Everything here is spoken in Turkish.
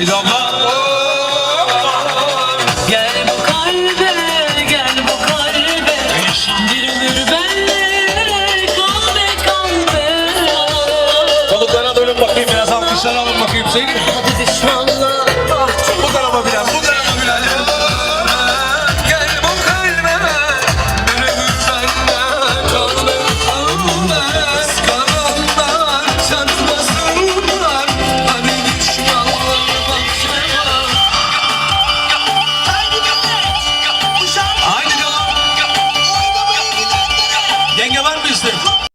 Gel bu kalbe, gel bu kalbe. Bir ömür benlere kalbe kalbe. Konuklara dönün bakayım biraz alkışlar alın bakayım seni. Hadi düşmanlar. Bu tarafa biraz, bu tarafa biraz. Gel bu kalbime, bir ömür benlere kalbe kalbe.